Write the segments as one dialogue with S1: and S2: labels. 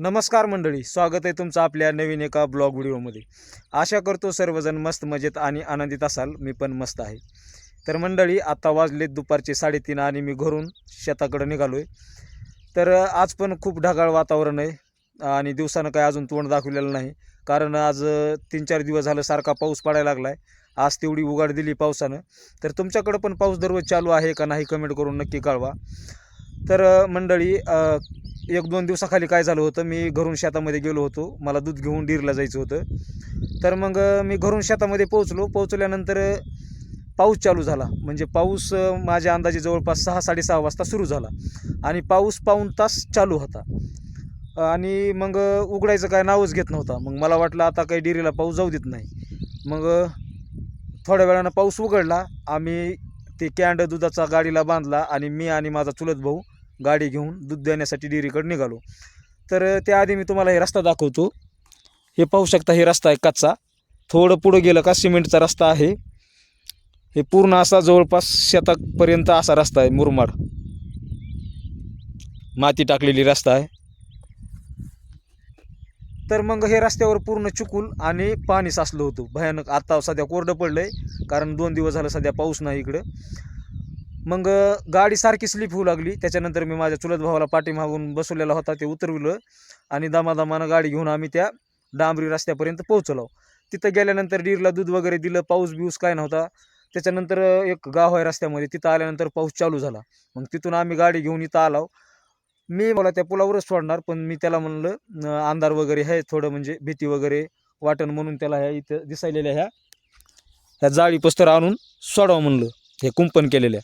S1: नमस्कार मंडळी स्वागत आहे तुमचं आपल्या नवीन एका ब्लॉग व्हिडिओमध्ये. आशा करतो सर्वजण मस्त मजेत आणि आनंदित असाल मी पण मस्त आहे. तर मंडळी आत्ता वाजले दुपारचे साडेतीन आणि मी घरून शेताकडे निघालो आहे तर आज पण खूप ढगाळ वातावरण आहे आणि दिवसानं काय अजून तोंड दाखवलेलं नाही. कारण आज तीन चार दिवस झालं सारखा पाऊस पडायला लागला आहे आज तेवढी उघाड दिली पावसानं. तर तुमच्याकडं पण पाऊस दररोज चालू आहे का नाही कमेंट करून नक्की कळवा. तर मंडळी एक दोन दिवसाखाली काय झालं होतं मी घरून शेतामध्ये गेलो होतो. मला दूध घेऊन डीरला जायचं होतं. तर मग मी घरून शेतामध्ये पोहोचलो. पोहोचल्यानंतर पाऊस चालू झाला. म्हणजे पाऊस माझ्या अंदाजे जवळपास सहा साडेसहा वाजता सुरू झाला. आणि पाऊस पाऊण तास चालू होता. आणि मग उघडायचं काय नावच घेत नव्हता. मग मला वाटलं आता काही डेअरीला पाऊस जाऊ देत नाही. मग थोड्या वेळानं पाऊस उघडला. आम्ही ते कॅन्ड दुधाचा गाडीला बांधला आणि मी आणि माझा चुलत भाऊ गाडी घेऊन दूध देण्यासाठी डेअरीकडे निघालो. तर त्याआधी मी तुम्हाला हे रस्ता दाखवतो. हे पाहू शकता हे रस्ता आहे कच्चा. थोडं पुढं गेलं का सिमेंटचा रस्ता आहे. हे पूर्ण असा जवळपास शेतापर्यंत असा रस्ता आहे मुरमाड. माती टाकलेली रस्ता आहे. तर मग हे रस्त्यावर पूर्ण चिकूल आणि पाणी साचलं होतं. भयानक आता सध्या कोरडं पडलं आहे कारण दोन दिवस झालं सध्या पाऊस नाही इकडं. मग गाडी सारखी स्लिप होऊ लागली. त्याच्यानंतर मी माझ्या चुलत भावाला पाठीमागून बसवलेला होता ते उतरविलं आणि दमादमानं गाडी घेऊन आम्ही त्या डांबरी रस्त्यापर्यंत पोहोचलो. तिथं गेल्यानंतर डीरला दूध वगैरे दिलं पाऊस बिऊस काय नव्हता. त्याच्यानंतर एक गाव आहे रस्त्यामध्ये तिथं आल्यानंतर पाऊस चालू झाला. मग तिथून आम्ही गाडी घेऊन इथं आलो. मी मला त्या पुलावरच सोडणार पण मी त्याला म्हणलं अंधार वगैरे आहे थोडं म्हणजे भीती वगैरे वाटण म्हणून त्याला ह्या इथं दिसायलेल्या ह्या ह्या जाळी पस्तर आणून सोडावं म्हणलं हे कुंपण केलेल्या.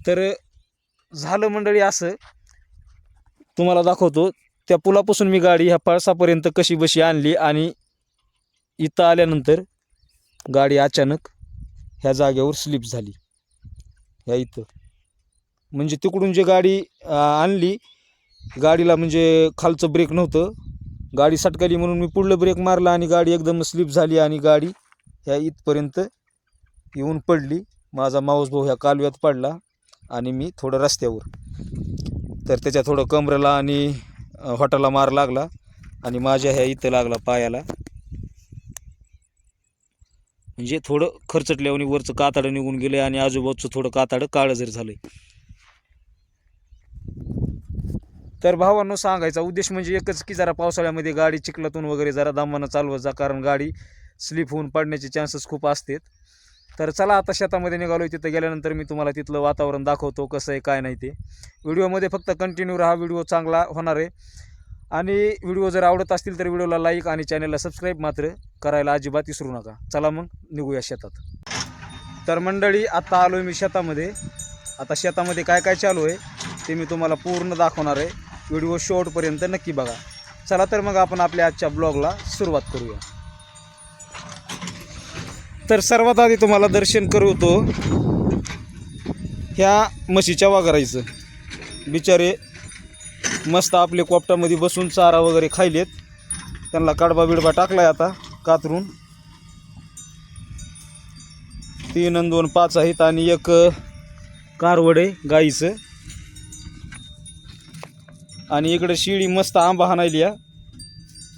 S1: तर झालं मंडळी असं. तुम्हाला दाखवतो त्या पुलापासून मी गाडी ह्या पळसापर्यंत कशी बशी आणली आणि इथं आल्यानंतर गाडी अचानक ह्या जागेवर स्लिप झाली. ह्या इथं. म्हणजे तिकडून जे गाडी आणली गाडीला म्हणजे खालचं ब्रेक नव्हतं. गाडी सटकली म्हणून मी पुढलं ब्रेक मारला आणि गाडी एकदम स्लिप झाली आणि गाडी ह्या इथपर्यंत येऊन पडली. माझा माऊस भाऊ ह्या कालव्यात पडला. आणि मी थोडं रस्त्यावर. तर त्याच्या थोडं कमरेला आणि हॉटेलला मार लागला आणि माझ्या ह्या इथं लागला पायाला. म्हणजे थोडं खर्चटल्यावर वरचं कातडं निघून गेले आणि आजूबाजूचं थोडं कातडं काळं जर झालंय. तर भावांनो सांगायचा उद्देश म्हणजे एकच की जरा पावसाळ्यामध्ये गाडी चिखलातून वगैरे जरा दामानं चालवत जा कारण गाडी स्लिप होऊन पडण्याचे चान्सेस खूप असतात. तर चला आता शेतामध्ये निघालो तिथं गेल्यानंतर मी तुम्हाला तिथलं वातावरण दाखवतो कसं आहे काय नाही ते. व्हिडिओमध्ये फक्त कंटिन्यू राहा व्हिडिओ चांगला होणार आहे. आणि व्हिडिओ जर आवडत असतील तर व्हिडिओला लाईक आणि चॅनलला सबस्क्राईब मात्र करायला अजिबात विसरू नका. चला मग निघूया शेतात. तर मंडळी आत्ता आलो आहे मी शेतामध्ये. आता शेतामध्ये काय काय चालू आहे ते मी तुम्हाला पूर्ण दाखवणार आहे. व्हिडिओ शेवटपर्यंत नक्की बघा. चला तर मग आपण आपल्या आजच्या ब्लॉगला सुरुवात करूया. तर सर्वात आधी तुम्हाला दर्शन करवतो ह्या म्हशीच्या वाघरायचं बिचारे मस्त आपले कोपटामध्ये बसून चारा वगैरे खायलेत. त्यांना काडबा बिडबा टाकलाय आता कातरून. तीन आणि दोन पाच आहेत आणि एक कारवडे गाईचं. आणि इकडं शिळी मस्त आंबा हाणायली या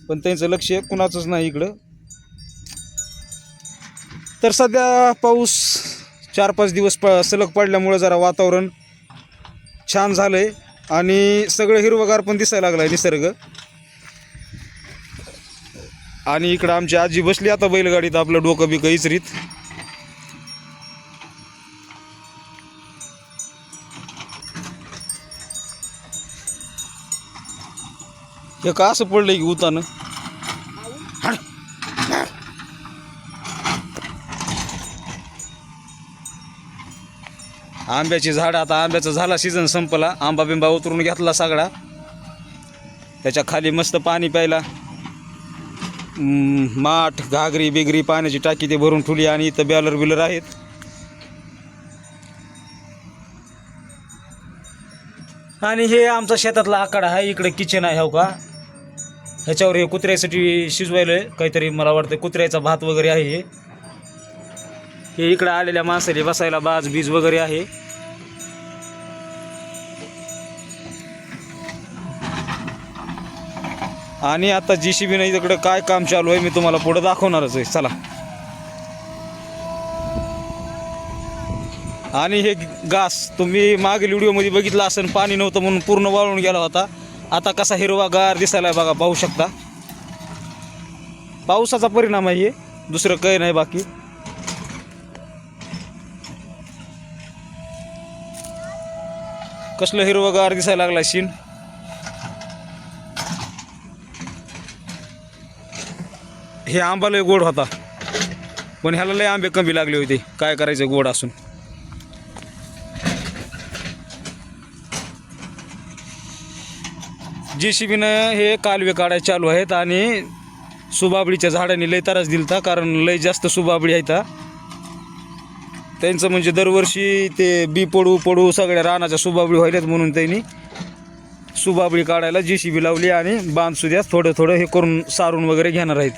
S1: पण त्यांचं लक्ष कुणाचंच नाही इकडं. तर सध्या पाऊस चार पाच दिवस प सलग पडल्यामुळं जरा वातावरण छान झालं आहे आणि सगळं हिरवगार पण दिसायला लागलं आहे निसर्ग. आणि इकडं आमची आजी बसली आता बैलगाडीत आपलं डोकं बिकं इचरीत हे का असं पडलं की उतानं. आंब्याची झाड आता आंब्याचा झाला सीझन संपला. आंबा बिंबा उतरून घेतला सगळा. त्याच्याखाली मस्त पाणी प्यायला. माठ घागरी बिगरी पाण्याची टाकी ते भरून ठेवली आणि इथं बॅलर बिलर आहेत. आणि हे आमचा शेतातला आकडा आहे इकडे किचन आहे हो का? ह्याच्यावर हे कुत्र्यासाठी शिजवायला काहीतरी मला वाटतं कुत्र्याचा भात वगैरे आहे हे. हे इकडं आलेल्या माणसाला बसायला बाज बीज वगैरे आहे. आणि आता जी सी बी नाही तिकडं काय काम चालू आहे मी तुम्हाला पुढं दाखवणारच आहे. चला. आणि हे घास तुम्ही मागील व्हिडिओमध्ये बघितलं असेल पाणी नव्हतं म्हणून पूर्ण वाळून गेला होता. आता कसा हिरवा गार दिसायला आहे बघा पाहू शकता. पावसाचा परिणाम आहे हे. दुसरं काही नाही बाकी. कसलं हिरवंगार दिसायला लागला शीन हे आंबा लय गोड होता. पण ह्याला लय आंबे कमी लागले होते. काय करायचं गोड असून. जे सी बीनं हे कालवे काढायचे चालू आहेत आणि सुबाबळीच्या झाडांनी लय त्रास दिलता कारण लय जास्त सुबाबळी आहे हा. त्यांचं म्हणजे दरवर्षी ते बी पडू पडू सगळ्या रानाच्या सुबाबळी व्हायल्यात म्हणून त्यांनी सुबाबळी काढायला जी सी बी लावली आणि बांधसुद्यास थोडं थोडं हे करून सारून वगैरे घेणार आहेत.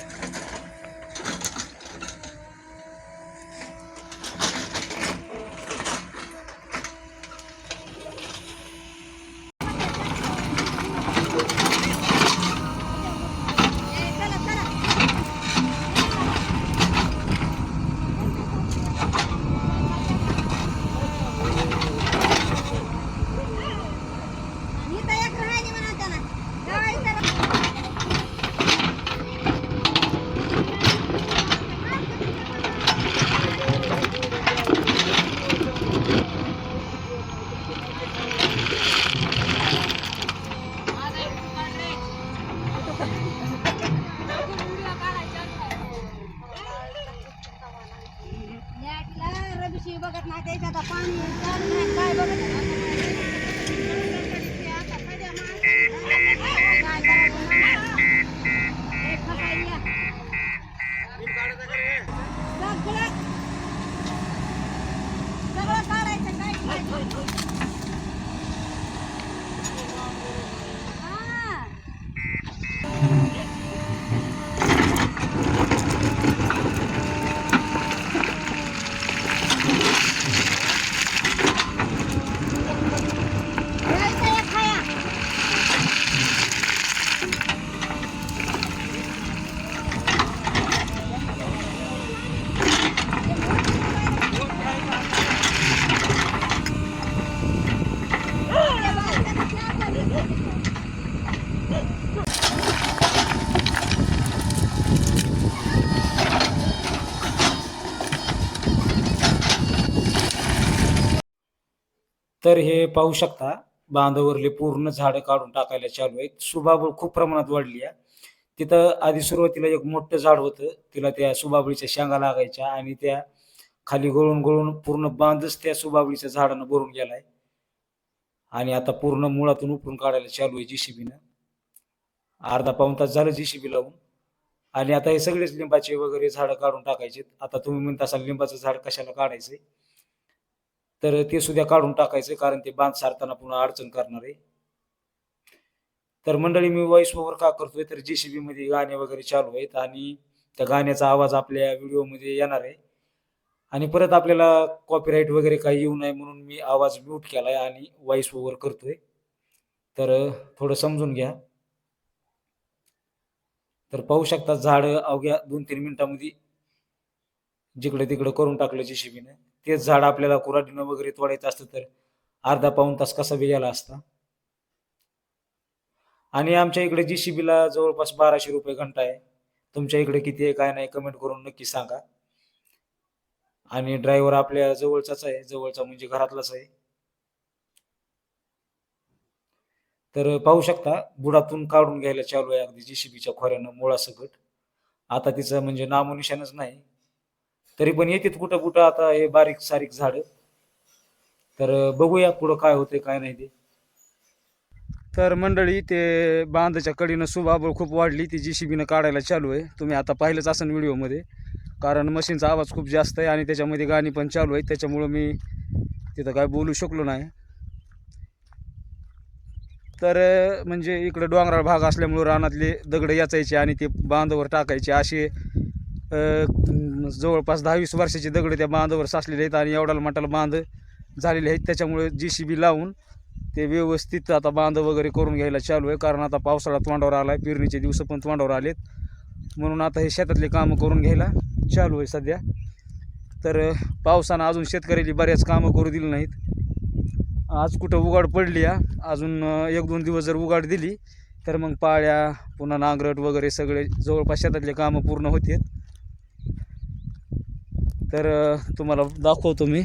S1: तर हे पाहू शकता बांधावरले पूर्ण झाडं काढून टाकायला चालू आहेत. सुबाबळ खूप प्रमाणात वाढली आहे. तिथं आधी सुरुवातीला एक मोठं झाड होतं. तिला त्या सुबाबळीच्या शेंगा लागायच्या आणि त्या खाली गळून गळून पूर्ण बांधच त्या सुबाबळीच्या झाडानं भरून गेलाय. आणि आता पूर्ण मुळातून उपरून काढायला चालू आहे जीसीबीनं. अर्धा पाऊण तास झालं जीसीबी लावून. आणि आता हे सगळेच लिंबाचे वगैरे झाडं काढून टाकायचे आता तुम्ही म्हणता असाल लिंबाचं झाड कशाला काढायचंय? तर ते सुद्धा काढून टाकायचं कारण ते बांध सारताना पुन्हा अडचण करणार आहे. तर मंडळी मी व्हॉइस ओव्हर का करतोय तर जेसीबी मध्ये गाणे वगैरे चालू आहेत आणि त्या गाण्याचा आवाज आपल्या व्हिडिओमध्ये येणार आहे. आणि परत आपल्याला कॉपीराईट वगैरे काही येऊ नये म्हणून मी आवाज म्यूट केलाय आणि व्हॉइस ओव्हर करतोय. तर थोडं समजून घ्या. तर पाहू शकता झाड अवघ्या दोन तीन मिनिटांमध्ये जिकडे तिकडे करून टाकलं जेसीबीनं तेच झाड आपल्याला कुऱ्हाडीनं वगैरे तोडायचं असतं तर अर्धा पाऊण तास कसा बी गेला असता? आणि आमच्या इकडे जीसीबीला जवळपास बाराशे रुपये घंटा आहे. तुमच्या इकडे किती आहे काय नाही कमेंट करून नक्की सांगा. आणि ड्रायव्हर आपल्या जवळचाच आहे जवळचा म्हणजे घरातलाच आहे. तर पाहू शकता बुडातून काढून घ्यायला चालू आहे अगदी जीसीबीच्या खोऱ्यानं मुळासकट. आता तिचं म्हणजे नामोनिशाणच नाही. तरी पण येतात कुठं कुठं. आता हे बारीक सारीक झाड. तर बघूया पुढं काय होते काय नाही ते. तर मंडळी ते बांधाच्या कडीनं सुबाबळ खूप वाढली. ती जीसीबीनं काढायला चालू आहे. तुम्ही आता पाहिलंच असेल व्हिडिओमध्ये. कारण मशीनचा आवाज खूप जास्त आहे आणि त्याच्यामध्ये गाणी पण चालू आहे त्याच्यामुळं मी तिथं काय बोलू शकलो नाही. तर म्हणजे इकडं डोंगराळ भाग असल्यामुळं रानातले दगड याचायचे आणि ते बांधावर टाकायचे असे जवळपास दहा वीस वर्षाचे दगड त्या बांधावर साचलेले आहेत आणि एवढाला मटाला बांध झालेले आहेत. त्याच्यामुळे जी सी बी लावून ते व्यवस्थित आता बांध वगैरे करून घ्यायला चालू आहे. कारण आता पावसाळा तोंडावर आला आहे पेरणीचे दिवस पण तोंडावर आलेत. म्हणून आता हे शेतातले कामं करून घ्यायला चालू आहे सध्या. तर पावसानं अजून शेतकऱ्याची बऱ्याच कामं करू दिली नाहीत. आज कुठं उघाड पडली आहे अजून एक दोन दिवस जर उघाड दिली तर मग पाळ्या पुन्हा नांगरट वगैरे सगळे जवळपास शेतातले कामं पूर्ण होतात. तर तुम्हाला दाखवतो मी.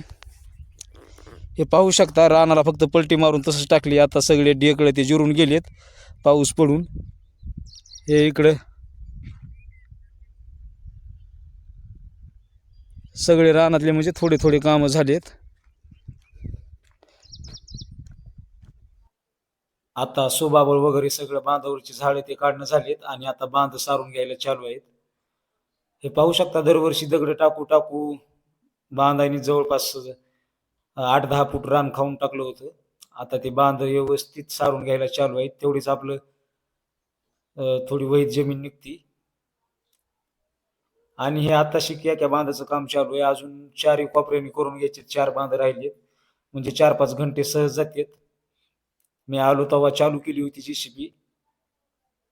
S1: हे पाहू शकता रानाला फक्त पलटी मारून तसंच टाकली. आता सगळे डेकडे ते जिरून गेलेत पाऊस पडून. हे इकडं. सगळे रानातले म्हणजे थोडे थोडे कामं झालेत. आता सुबाबळ वगैरे सगळं बांधावरची झाडे ते काढणं झालेत आणि आता बांध सारून घ्यायला चालू आहेत. हे पाहू शकता दरवर्षी दगड टाकू टाकू बांधाने जवळपास आठ दहा फूट रान खाऊन टाकलं होतं. आता ते बांध व्यवस्थित सारून घ्यायला चालू आहेत. तेवढीच आपलं थोडी वैध जमीन निघती. आणि हे आता शिक्या त्या बांधाचं काम चालू आहे. अजून चारही कोपऱ्याने करून घ्यायचे. चार बांध राहिलेत. म्हणजे चार पाच घंटे सहज जातात. मी आलो तेव्हा चालू केली होती जी शिपी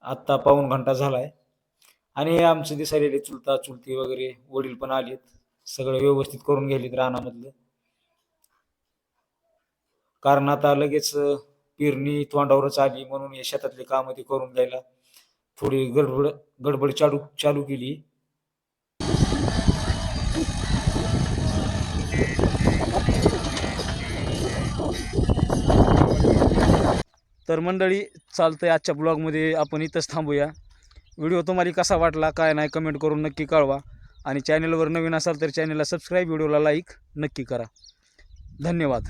S1: आत्ता पाऊण घंटा झालाय. आणि हे आमचे दिसायलेले चुलता चुलती वगैरे वडील पण आलेत. सगळं व्यवस्थित करून गेलेत रानामधलं. कारण आता लगेच पेरणी तोंडावरच आली म्हणून या शेतातले कामं ते करून घ्यायला थोडी गडबड गडबड चालू चालू केली. तर मंडळी चालतंय आजच्या ब्लॉगमध्ये आपण इथंच थांबूया. व्हिडिओ तुम्हाला कसा वाटला काय नाही कमेंट करून नक्की कळवा. आणि चॅनलवर नवीन असाल तर चॅनलला सबस्क्राईब व्हिडिओला लाईक नक्की करा. धन्यवाद.